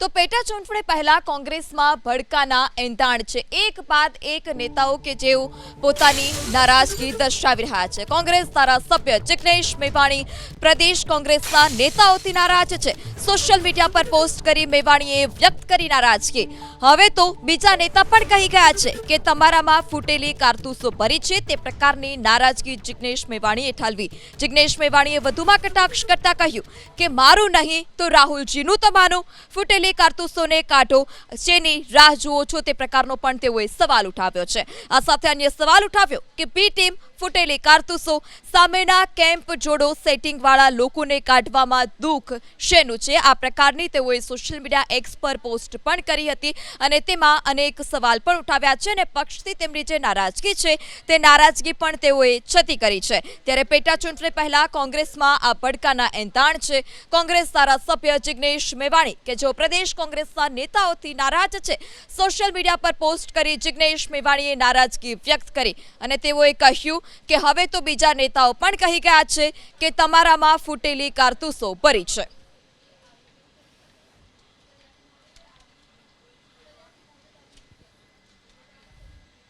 તો પેટા ચૂંટણી પહેલા કોંગ્રેસમાં ભડકાના એંધાણ છે. એક બાદ એક નેતાઓ કે જેઓ પોતાની નારાજગી દર્શાવી રહ્યા છે. કોંગ્રેસ ધારાસભ્ય જિગ્નેશ મેવાણી પ્રદેશ કોંગ્રેસના નેતાઓથી નારાજ છે. સોશિયલ મીડિયા પર પોસ્ટ કરી મેવાણીએ વ્યક્ત કરી નારાજગી. હવે તો બીજા નેતા પણ કહી ગયા છે કે તમારામાં ફૂટેલી કારતૂસો ભરી છે તે પ્રકારની નારાજગી જિગ્નેશ મેવાણીએ ઠાલવી. જિગ્નેશ મેવાણીએ વધુમાં કટાક્ષ કરતા કહ્યું કે મારું નહીં તો રાહુલજીનું તો માનો. ફૂટેલી કારતૂસોને કાઢો. શેની રાહ જુઓ છો તે પ્રકારનો પણ તેઓએ સવાલ ઉઠાવ્યો છે. આ સાથે અન્ય સવાલ ઉઠાવ્યો કે બી ટીમ ફૂટેલી કારતૂસો સામેના કેમ્પ જોડો સેટિંગવાળા લોકોને કાઢવામાં દુઃખ શેનું છે. આ પ્રકારની તેઓએ સોશિયલ મીડિયા એક્સ પર પોસ્ટ પણ કરી હતી અને તેમાં અનેક સવાલ પણ ઉઠાવ્યા છે અને પક્ષથી તેમની જે નારાજગી છે તે નારાજગી પણ તેઓએ છતી કરી છે. ત્યારે પેટા ચૂંટણી પહેલા કોંગ્રેસમાં આ ભડકાના એંધાણ છે. કોંગ્રેસ ધારાસભ્ય જિગ્નેશ મેવાણી કે જેઓ પ્રદેશ કોંગ્રેસના નેતાઓથી નારાજ છે સોશિયલ મીડિયા પર પોસ્ટ કરી જિગ્નેશ મેવાણીએ નારાજગી વ્યક્ત કરી અને તેઓએ કહ્યું કે હવે તો બીજા નેતાઓ પણ કહી ગયા છે કે તમારામાં ફૂટેલી કારતૂસો ભરી છે.